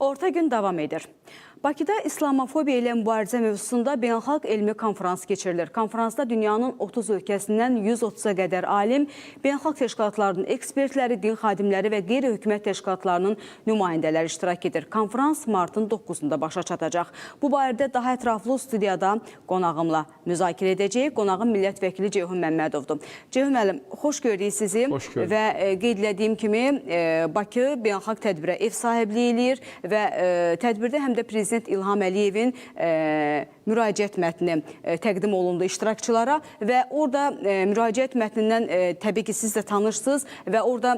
Orta gün davam edir. Bakıda İslamofobiya ilə mübarizə mövzusunda beynəlxalq elmi konfrans keçirilir. Konfransda dünyanın 30 ölkəsindən 130-a qədər alim, beynəlxalq təşkilatlarının ekspertləri, din xadimləri və qeyri-hökumət təşkilatlarının nümayəndələri iştirak edir. Konfrans martın 9-da başa çatacaq. Bu barədə daha ətraflı studiyada qonağımla müzakirə edəcəyik. Qonağım millət vəkili Ceyhun Məmmədovdur. Ceyhun müəllim, xoş gördük sizi. Xoş. Və e, qeyd etdiyim kimi e, Bakı beynəlxalq tədbirə ev sahibliyi eləyir və e, tədbirdə həm də prezident İlham Əliyevin e, müraciət mətni e, təqdim olundu iştirakçılara. Və orada müraciət mətnindən təbii ki siz də tanırsınız və orada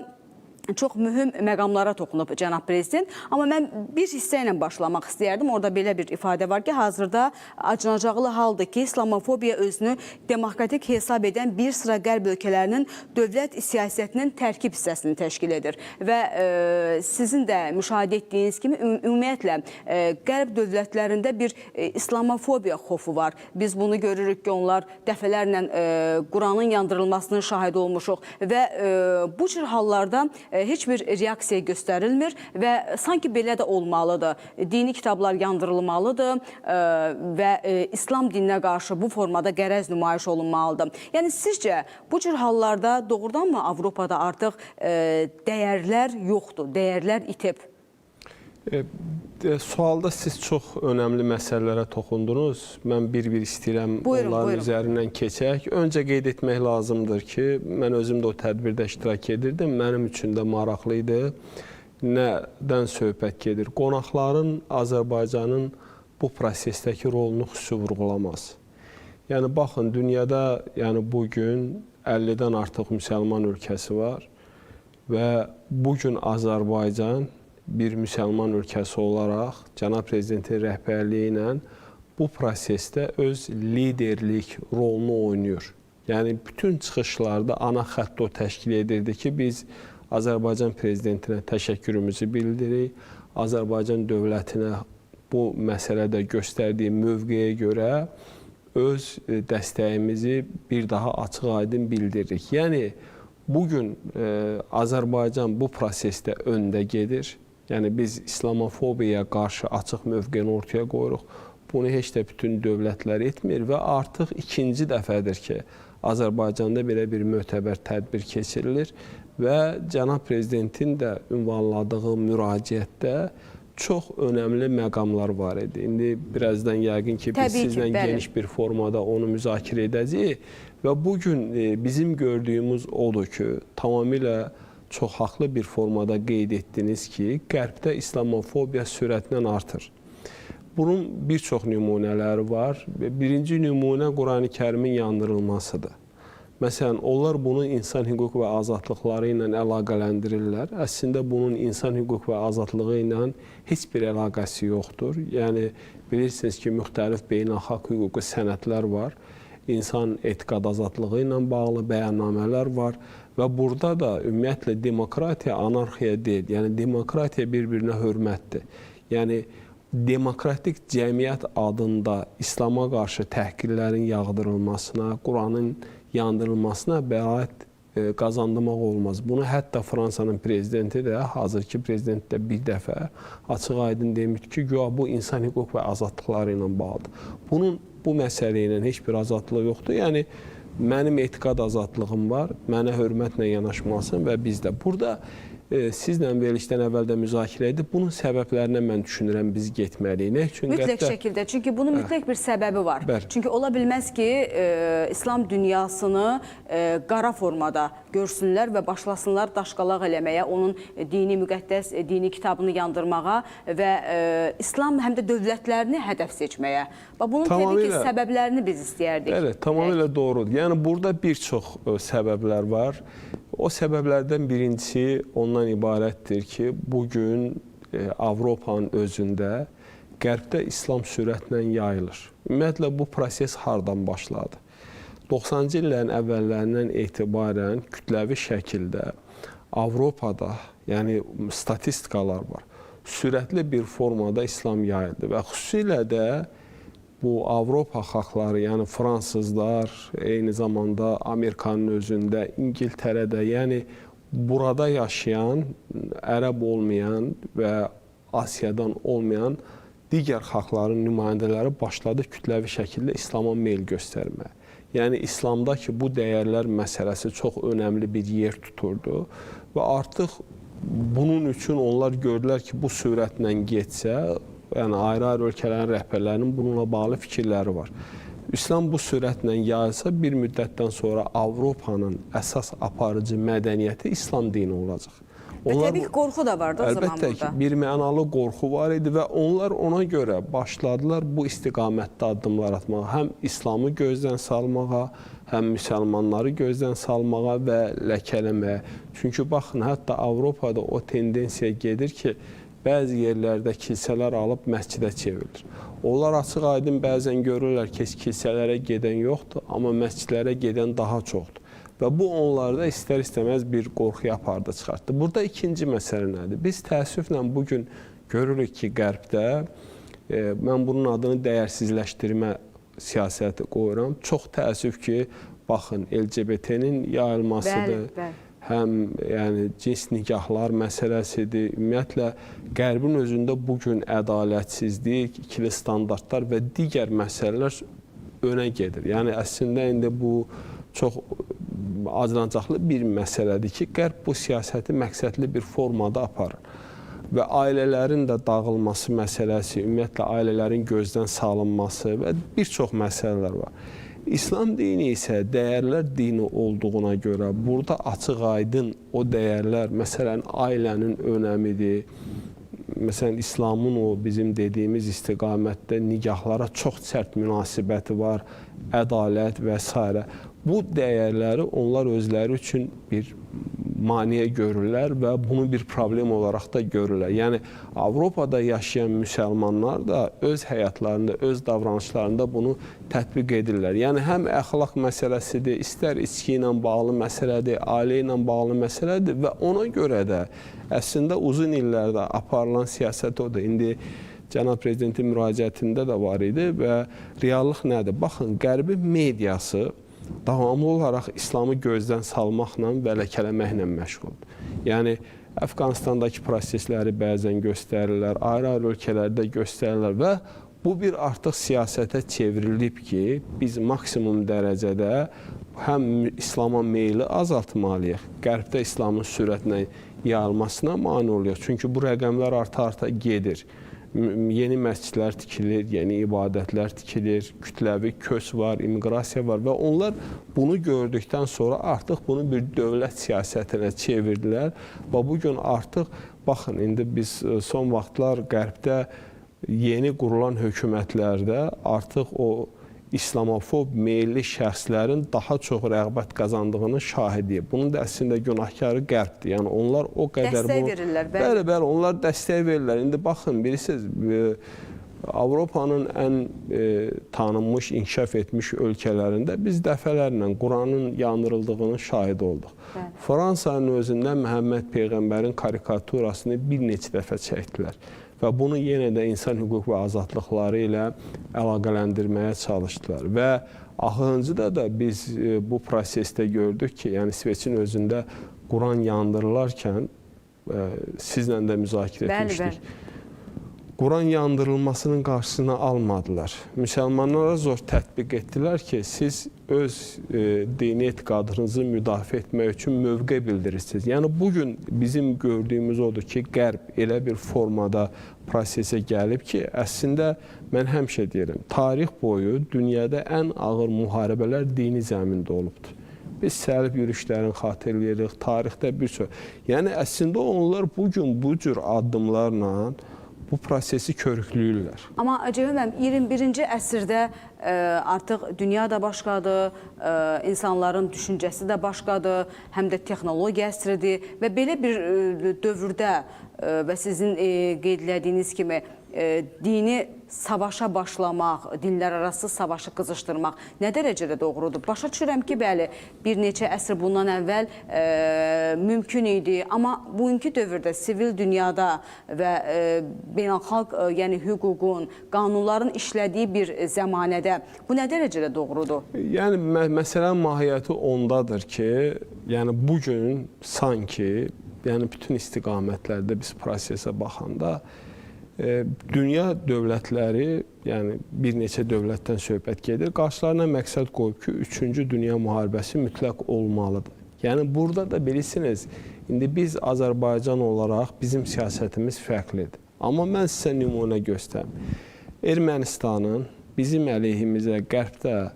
çox mühüm məqamlara toxunub cənab prezident. Amma mən bir hissə ilə başlamaq istəyərdim. Orada belə bir ifadə var ki, hazırda acınacaqlı haldır ki, İslamofobiya özünü demokratik hesab edən bir sıra qərb ölkələrinin dövlət siyasətinin tərkib hissəsini təşkil edir. Və e, sizin də müşahidə etdiyiniz kimi üm ümumiyyətlə e, qərb dövlətlərində bir e, İslamofobiya xofu var. Biz bunu görürük ki, onlar dəfələrlə e, Quranın yandırılmasının şahidi olmuşuq və e, bu cür hallarda e, heç bir reaksiya göstərilmir və sanki belə də olmalıdır. Dini kitablar yandırılmalıdır e, və e, İslam dininə qarşı bu formada qərəz nümayiş olunmalıdır. Yəni sizcə bu cür hallarda doğrudanmı Avropada artıq e, dəyərlər yoxdur, dəyərlər itib? E, e, Sualda siz çox önəmli məsələlərə toxundunuz. Mən bir-bir istəyirəm Buyurun, onların buyurun. üzərindən keçək. Öncə qeyd etmək lazımdır ki, mən özüm də o tədbirdə iştirak edirdim. Mənim üçün də maraqlı idi. Nədən söhbət gedir? Qonaqların Azərbaycanın bu prosesdəki rolunu xüsusi vurğulamaz. Yəni baxın, dünyada yəni bu gün 50-dən artıq müsəlman ölkəsi var və bu gün Azərbaycan bir müsəlman ölkəsi olaraq cənab prezidentin rəhbərliyi bu prosesdə öz liderlik rolunu oynayır. Yəni bütün çıxışlarda ana xətt o təşkil edirdi ki, biz Azərbaycan prezidentinə təşəkkürümüzü bildiririk. Azərbaycan dövlətinə bu məsələdə göstərdiyi mövqeyə görə öz e, dəstəyimizi bir daha açıq-aydın bildiririk. Yəni bu e, Azərbaycan bu prosesdə öndə gedir. Yəni biz İslamofobiyaya qarşı açıq mövqeni ortaya qoyuruq. Bunu heç də bütün dövlətlər etmir və artıq ikinci dəfədir ki, Azərbaycanda belə bir mötəbər tədbir keçirilir və cənab prezidentin də ünvanladığı müraciətdə çox önəmli məqamlar var idi. İndi birazdan yəqin ki, biz ki, sizlə bəli. geniş bir formada onu müzakirə edəcəyik və bu gün e, bizim gördüyümüz odur ki, tamamilə çox haqlı bir formada qeyd etdiniz ki, Qərbdə İslamofobiya sürətlə artır. Bunun bir çox nümunələri var. Birinci nümunə Qurani-Kərimin yandırılmasıdır. Məsələn, onlar bunu insan hüquq və azadlıqları ilə əlaqələndirirlər. Əslində bunun insan hüquq və azadlığı ilə heç bir əlaqəsi yoxdur. Yəni bilirsiniz ki, müxtəlif beynəlxalq hüquqi sənədlər var. İnsan etiqad azadlığı ilə bağlı bəyannamələr var və burada da ümumiyyətlə demokratiya anarxiya deyil. Yəni demokratiya bir-birinə hörmətdir. Yəni demokratik cəmiyyət adında İslama qarşı təhqirlərin yağdırılmasına, Quranın yandırılmasına bəraət e, qazandırmaq olmaz. Bunu hətta Fransanın prezidenti də, hazırki prezident də bir dəfə açıq-aydın demişdi ki, güya bu insan hüquq və azadlıqları ilə bağlıdır. Bunun bu məsələ ilə heç bir azadlığı yoxdur. Yəni mənim etiqad azadlığım var, mənə hörmətlə yanaşmalısın və biz də. Burada sizlə verilişdən əvvəl də müzakirə edib bunun səbəblərinə mən düşünürəm biz getməliyik. Üçün Mütləq Qərbdə- şəkildə. Çünki bunun mütləq bir səbəbi var. Bəli. Çünki ola bilməz ki, e, İslam dünyasını e, qara formada görsünlər və başlasınlar daşqalaq eləməyə, onun e, dini müqəddəs e, dini kitabını yandırmağa və e, İslam həm də dövlətlərini hədəf seçməyə. Və bunun təbii ki, səbəblərini biz istəyərdik. Evet, tamamilə doğrudur. Yəni burada bir çox ə, səbəblər var. O səbəblərdən birincisi ondan ibarətdir ki, bu gün e, Avropanın özündə Qərbdə İslam sürətlə yayılır. Ümumiyyətlə bu proses hardan başladı? 90-cı illərin əvvəllərindən etibarən kütləvi şəkildə Avropada, yəni statistikalar var. Sürətli bir formada İslam yayıldı və xüsusilə də bu Avropa xalqları, yəni fransızlar, eyni zamanda Amerikanın özündə, İngiltərədə, yəni burada yaşayan, ərəb olmayan və Asiyadan olmayan digər xalqların nümayəndələri başladı kütləvi şəkildə İslama meyl göstərməyə. Yəni İslamda ki, bu dəyərlər məsələsi çox önəmli bir yer tuturdu və artıq bunun üçün onlar gördülər ki, bu sürətlə getsə, yəni ayrı-ayrı ölkələrin rəhbərlərinin bununla bağlı fikirləri var. İslam bu sürətlə yayılsa bir müddətdən sonra Avropanın əsas aparıcı mədəniyyəti İslam dini olacaq. Və təbii ki, qorxu da vardı o zaman Əlbəttə burada. ki, bir mənalı qorxu var idi və onlar ona görə başladılar bu istiqamətdə addımlar atmağa. Həm İslamı gözdən salmağa, həm müsəlmanları gözdən salmağa və ləkələməyə. Çünki baxın, hətta Avropada o tendensiya gedir ki, bəzi yerlərdə kilsələr alıb məscidə çevrilir. Onlar açıq-aydın bəzən görürlər ki, kilsələrə gedən yoxdur, amma məscidlərə gedən daha çoxdur. Və bu onlarda istər-istəməz bir qorxuya apardı çıxartdı. Burada ikinci məsələ nədir? Biz təəssüflə bu gün görürük ki, Qərbdə e, mən bunun adını dəyərsizləşdirmə siyasəti qoyuram. Çox təəssüf ki, baxın LGBT-nin yayılmasıdır. Bəli, bəli. Həm yəni cins nikahlar məsələsidir. Ümumiyyətlə Qərbin özündə bu gün ədalətsizlik, ikili standartlar və digər məsələlər önə gedir. Yəni əslində indi bu çox acınacaqlı bir məsələdir ki, Qərb bu siyasəti məqsədli bir formada aparır. Və ailələrin də dağılması məsələsi, ümumiyyətlə ailələrin gözdən salınması və bir çox məsələlər var. İslam dini isə dəyərlər dini olduğuna görə burada açıq-aydın o dəyərlər, məsələn, ailənin önəmidir. Məsələn, İslamın o bizim dediyimiz istiqamətdə nigahlara çox sərt münasibəti var, ədalət və s. Bu dəyərləri onlar özləri üçün bir maneə görürlər və bunu bir problem olaraq da görürlər. Yəni Avropada yaşayan müsəlmanlar da öz həyatlarında, öz davranışlarında bunu tətbiq edirlər. Yəni həm əxlaq məsələsidir, istər içki ilə bağlı məsələdir, ailə ilə bağlı məsələdir və ona görə də əslində uzun illərdə aparılan siyasət odur. İndi cənab prezidentin müraciətində də var idi və reallıq nədir? Baxın, Qərbin mediası davamlı olaraq İslamı gözdən salmaqla və ləkələməklə məşğuldur. Yəni Əfqanistandakı prosesləri bəzən göstərirlər, ayrı-ayrı ölkələrdə göstərirlər və bu bir artıq siyasətə çevrilib ki, biz maksimum dərəcədə həm İslama meyli azaltmalıyıq, Qərbdə İslamın sürətlə yayılmasına mane oluyor. Çünki bu rəqəmlər arta-arta gedir yeni məscidlər tikilir, yeni ibadətlər tikilir, kütləvi köç var, immiqrasiya var və onlar bunu gördükdən sonra artıq bunu bir dövlət siyasətinə çevirdilər və bu gün artıq baxın indi biz e, son vaxtlar qərbdə yeni qurulan hökumətlərdə artıq o İslamofob meyilli şəxslərin daha çox rəğbət qazandığının şahidiyik. Bunun da əslində günahkarı qərbdir. Yəni onlar o qədər Dəstək verirlər, bəli. Bəli, onlar dəstək verirlər. İndi baxın, bilirsiniz, e, Avropanın ən e, tanınmış, inkişaf etmiş ölkələrində biz dəfələrlə Quranın yandırıldığının şahidi olduq. Bəli. Fransanın özündə Məhəmməd peyğəmbərin karikaturasını bir neçə dəfə çəkdilər və bunu yenə də insan hüquq və azadlıqları ilə əlaqələndirməyə çalışdılar. Və axırıncıda da biz e, bu prosesdə gördük ki, yəni İsveçin özündə Quran yandırılarkən e, sizlə də müzakirə Bəli, etmişdik. Quran yandırılmasının qarşısını almadılar. Müsəlmanlara zor tətbiq etdilər ki, siz öz e, dini etiqadınızı müdafiə etmək üçün mövqe bildirirsiniz. Yəni bu gün bizim gördüyümüz odur ki, Qərb elə bir formada prosesə gəlib ki, əslində mən həmişə deyirəm, tarix boyu dünyada ən ağır müharibələr dini zəmində olubdur. Biz səlib yürüşlərini xatırlayırıq, tarixdə bir çox. Yəni əslində onlar bu gün bu cür addımlarla bu prosesi körükləyirlər. Amma Cəvət müəllim 21-ci əsrdə artıq dünya da başqadır, ə, insanların düşüncəsi də başqadır, həm də texnologiya əsridir və belə bir ə, dövrdə ə, və sizin ə, qeydlədiyiniz kimi ə, dini savaşa başlamaq, dinlər arası savaşı qızışdırmaq nə dərəcədə doğrudur? Başa düşürəm ki, bəli, bir neçə əsr bundan əvvəl ə, mümkün idi, amma bugünkü dövrdə sivil dünyada və ə, beynəlxalq ə, yəni hüququn, qanunların işlədiyi bir zəmanədə bu nə dərəcədə doğrudur? Yəni mə məsələnin mahiyyəti ondadır ki, yəni bu gün sanki yəni bütün istiqamətlərdə biz prosesə baxanda e, dünya dövlətləri, yəni bir neçə dövlətdən söhbət gedir, qarşılarına məqsəd qoyub ki, 3-cü dünya müharibəsi mütləq olmalıdır. Yəni burada da bilirsiniz, indi biz Azərbaycan olaraq bizim siyasətimiz fərqlidir. Amma mən sizə nümunə göstərim. Ermənistanın bizim əleyhimizə qərbdə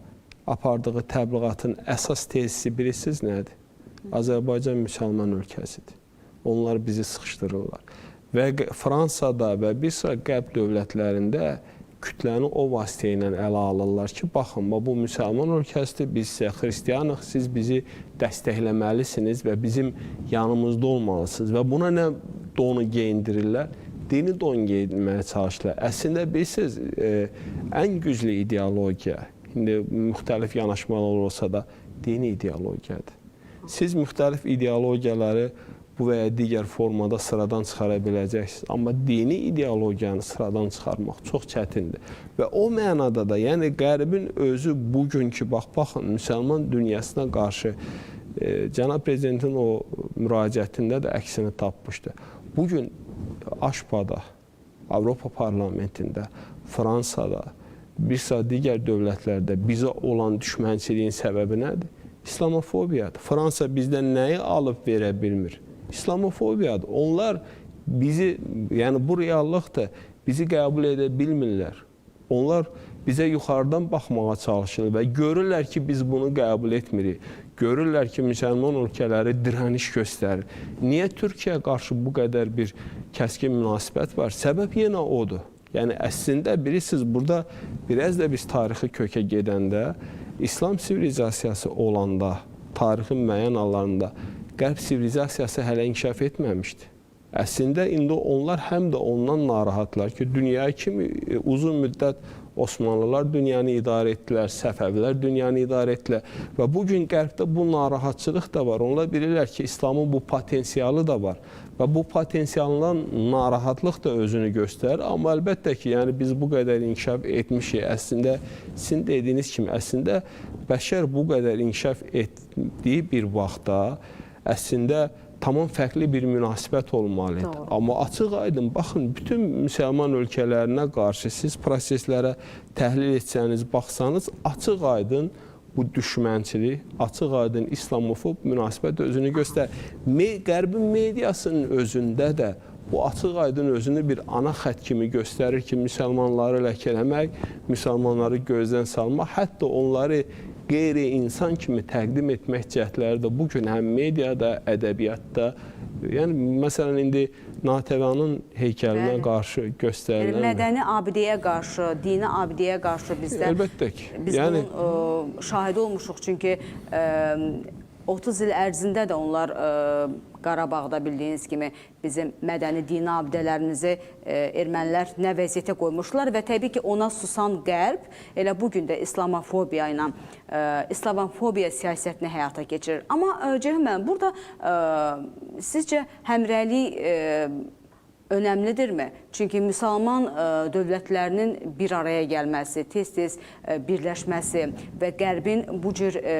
apardığı təbliğatın əsas tezisi bilirsiniz nədir? Azərbaycan müsəlman ölkəsidir. Onlar bizi sıxışdırırlar. Və Fransada və bir sıra qərb dövlətlərində kütləni o vasitə ilə alırlar ki, baxın, bax, bu müsəlman ölkəsidir, biz isə xristianıq, siz bizi dəstəkləməlisiniz və bizim yanımızda olmalısınız. Və buna nə donu geyindirirlər? Dini don geyindirməyə çalışırlar. Əslində bilirsiniz, e, ən güclü ideologiya, indi müxtəlif yanaşmalar olsa da, dini ideologiyadır. Siz müxtəlif ideologiyaları bu və ya digər formada sıradan çıxara biləcəksiniz. Amma dini ideologiyanı sıradan çıxarmaq çox çətindir. Və o mənada da, yəni Qərbin özü bugünkü bax baxın müsəlman dünyasına qarşı e, cənab prezidentin o müraciətində də əksini tapmışdı. Bu gün Aşpada, Avropa parlamentində, Fransada, bir sıra digər dövlətlərdə bizə olan düşmənçiliyin səbəbi nədir? İslamofobiyadır. Fransa bizdən nəyi alıb verə bilmir? İslamofobiyadır. Onlar bizi, yəni bu reallıqdır, bizi qəbul edə bilmirlər. Onlar bizə yuxarıdan baxmağa çalışır və görürlər ki, biz bunu qəbul etmirik. Görürlər ki, müsəlman ölkələri dirəniş göstərir. Niyə Türkiyə qarşı bu qədər bir kəskin münasibət var? Səbəb yenə odur. Yəni əslində bilirsiniz, burada biraz da biz tarixi kökə gedəndə İslam sivilizasiyası olanda, tarixin müəyyən anlarında Qərb sivilizasiyası hələ inkişaf etməmişdi. Əslində indi onlar həm də ondan narahatlar ki, dünya kimi e, uzun müddət Osmanlılar dünyanı idarə etdilər, Səfəvilər dünyanı idarə etdilər və bu gün Qərbdə bu narahatçılıq da var. Onlar bilirlər ki, İslamın bu potensialı da var və bu potensialından narahatlıq da özünü göstərir. Amma əlbəttə ki, yəni biz bu qədər inkişaf etmişik. Əslində sizin dediyiniz kimi əslində bəşər bu qədər inkişaf etdiyi bir vaxtda əslində tamam fərqli bir münasibət olmalı idi. Doğru. Amma açıq-aydın baxın, bütün müsəlman ölkələrinə qarşı siz proseslərə təhlil etsəniz, baxsanız, açıq-aydın bu düşmənçilik, açıq-aydın islamofob münasibət özünü göstərir. Me Qərbin mediasının özündə də bu açıq-aydın özünü bir ana xətt kimi göstərir ki, müsəlmanları ləkələmək, müsəlmanları gözdən salmaq, hətta onları qeyri-insan kimi təqdim etmək cəhdləri də bu gün həm mediada, ədəbiyyatda, yəni məsələn indi Natəvanın heykəlinə Bəli. qarşı Yəni, göstərilən mədəni abidəyə qarşı, dini abidəyə qarşı bizdə Əlbəttə ki. biz Yəni- bunun ə, şahidi olmuşuq çünki ə, 30 il ərzində də onlar ə, Qarabağda bildiyiniz kimi bizim mədəni dini abidələrimizi ə, ermənilər nə vəziyyətə qoymuşlar və təbii ki ona susan qərb elə bu gün də islamofobiya ilə ə, islamofobiya siyasətini həyata keçirir. Amma müəllim, burada ə, sizcə həmrəylik ə, önəmlidirmi? Çünki müsəlman ə, dövlətlərinin bir araya gəlməsi, tez-tez ə, birləşməsi və Qərbin bu cür ə,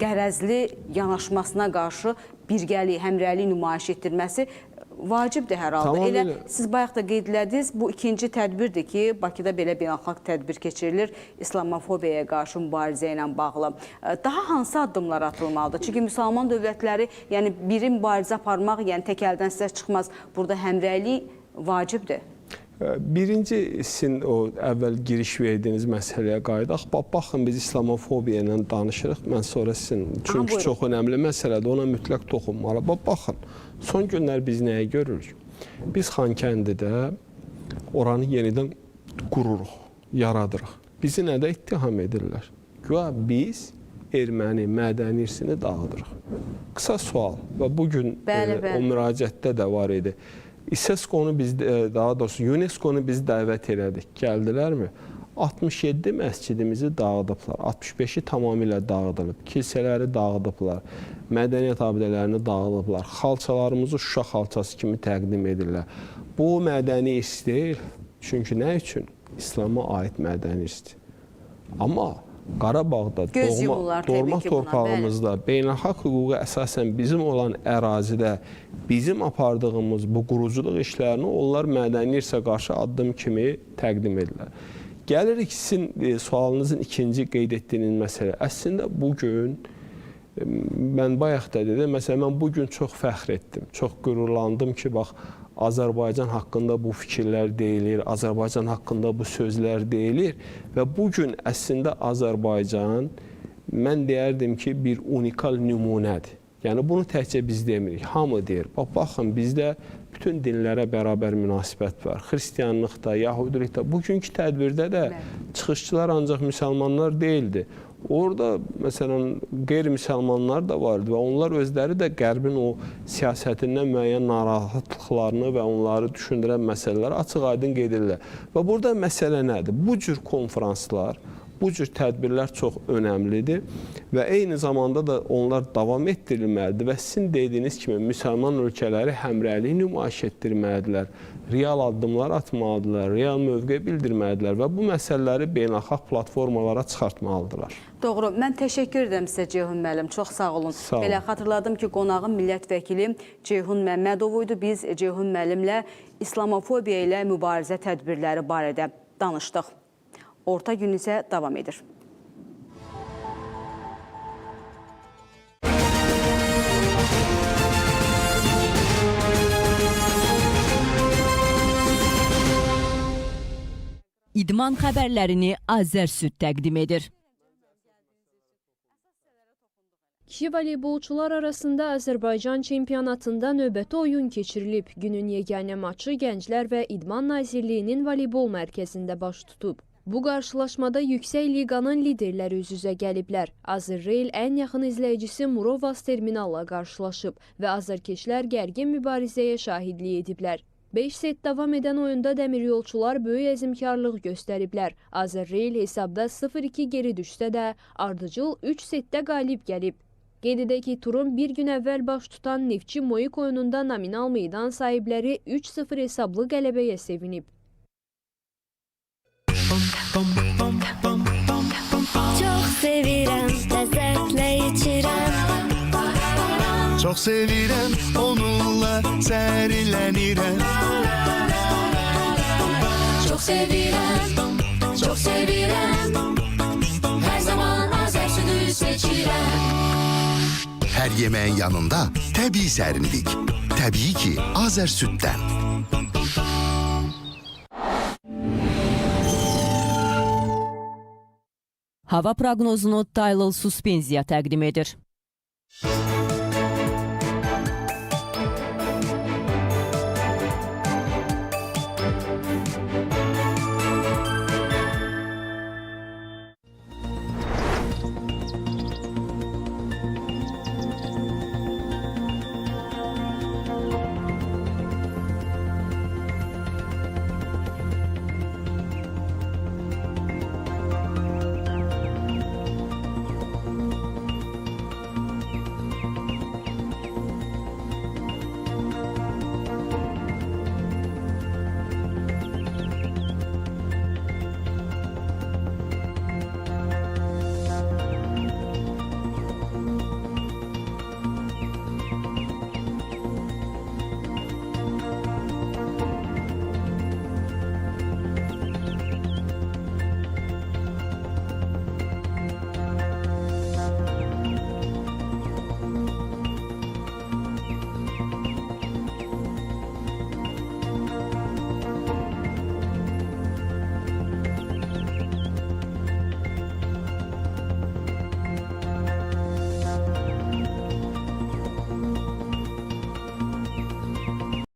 qərəzli yanaşmasına qarşı birgəlik, həmrəylik nümayiş etdirməsi vacibdir hər halda. Tamamilə. Elə siz bayaq da qeyd elədiniz, bu ikinci tədbirdir ki, Bakıda belə beynəlxalq tədbir keçirilir islamofobiyaya qarşı mübarizə ilə bağlı. Daha hansı addımlar atılmalıdır? Çünki müsəlman dövlətləri, yəni biri mübarizə aparmaq, yəni tək əldən səs çıxmaz. Burada həmrəylik vacibdir. Birinci sizin o əvvəl giriş verdiyiniz məsələyə qayıdaq. Bax, baxın biz islamofobiya ilə danışırıq. Mən sonra sizin çünki buyurun. çox önəmli məsələdir. Ona mütləq toxunmalı. Bax, baxın. Son günlər biz nəyi görürük? Biz Xankəndidə oranı yenidən qururuq, yaradırıq. Bizi nədə ittiham edirlər? Güya biz erməni mədəni irsini dağıdırıq. Qısa sual və bu gün Bəli, e, bəli. o müraciətdə də var idi. İSESCO-nu biz e, daha doğrusu UNESCO-nu biz dəvət elədik. Gəldilərmi? 67 məscidimizi dağıdıblar. 65-i tamamilə dağıdılıb. Kilsələri dağıdıblar. Mədəniyyət abidələrini dağıdıblar. Xalçalarımızı Şuşa xalçası kimi təqdim edirlər. Bu mədəni irs deyil. Çünki nə üçün? İslam'a aid mədəni irsdir. Amma Qarabağda Göz doğma, doğma torpağımızda beynəlxalq hüquqa əsasən bizim olan ərazidə bizim apardığımız bu quruculuq işlərini onlar mədəni irsə qarşı addım kimi təqdim edirlər. Gəlirik sizin e, sualınızın ikinci qeyd etdiyiniz məsələ. Əslində bu gün e, mən bayaq da dedim, məsələn mən bu gün fəxr etdim. Çox qürurlandım ki, bax Azərbaycan haqqında bu fikirlər deyilir, Azərbaycan haqqında bu sözlər deyilir və bu gün əslində Azərbaycan mən ki, bir unikal nümunədir. Yəni bunu təkcə biz demirik, hamı deyir. Bax baxın bizdə bütün dinlərə bərabər münasibət var. Xristianlıqda, Yahudilikdə, bugünkü tədbirdə də çıxışçılar ancaq müsəlmanlar deyildi. Orada məsələn qeyri-müsəlmanlar da vardı və onlar özləri də Qərbin o siyasətindən müəyyən narahatlıqlarını və onları düşündürən məsələləri açıq-aydın qeyd edirlər. Və burada məsələ nədir? Bu cür konfranslar, bu cür tədbirlər çox önəmlidir və eyni zamanda da onlar davam etdirilməlidir və sizin dediyiniz kimi müsəlman ölkələri həmrəylik nümayiş etdirməlidirlər, real addımlar atmalıdırlar, real mövqe bildirməlidirlər və bu məsələləri beynəlxalq platformalara çıxartmalıdırlar. Doğru. Mən təşəkkür edirəm sizə Ceyhun müəllim. Çox sağ olun. Sağ olun. Belə xatırladım ki, qonağım millət vəkili Ceyhun Məmmədov idi. Biz Ceyhun müəllimlə İslamofobiya ilə mübarizə tədbirləri barədə danışdıq. Orta gün isə davam edir. İdman xəbərlərini Azərsüd təqdim edir. Kişi voleybolçular arasında Azərbaycan çempionatında növbəti oyun keçirilib. Günün yeganə maçı Gənclər və İdman Nazirliyinin voleybol mərkəzində baş tutub. Bu qarşılaşmada yüksək liqanın liderləri üz-üzə gəliblər. Azərreyl ən yaxın izləyicisi Murovas terminalla qarşılaşıb və azərkeşlər gərgin mübarizəyə şahidlik ediblər. 5 set davam edən oyunda dəmiryolçular böyük əzmkarlıq göstəriblər. Azərreyl hesabda 0-2 geri düşsə də, ardıcıl 3 setdə qalib gəlib. Qeyd edək ki, turun bir gün əvvəl baş tutan Neftçi Moik oyununda nominal meydan sahibləri 3-0 hesablı qələbəyə sevinib. Çox sevirəm, ləzzətlə içirəm. Çox sevirəm, onunla sərilənirəm. Çox sevirəm, çox sevirəm. Hər zaman Azər südü seçirəm. Hər yeməyin yanında təbii sərinlik. Təbii ki, Azər süddən. Hava proqnozunu Taylor Suspenziya təqdim edir.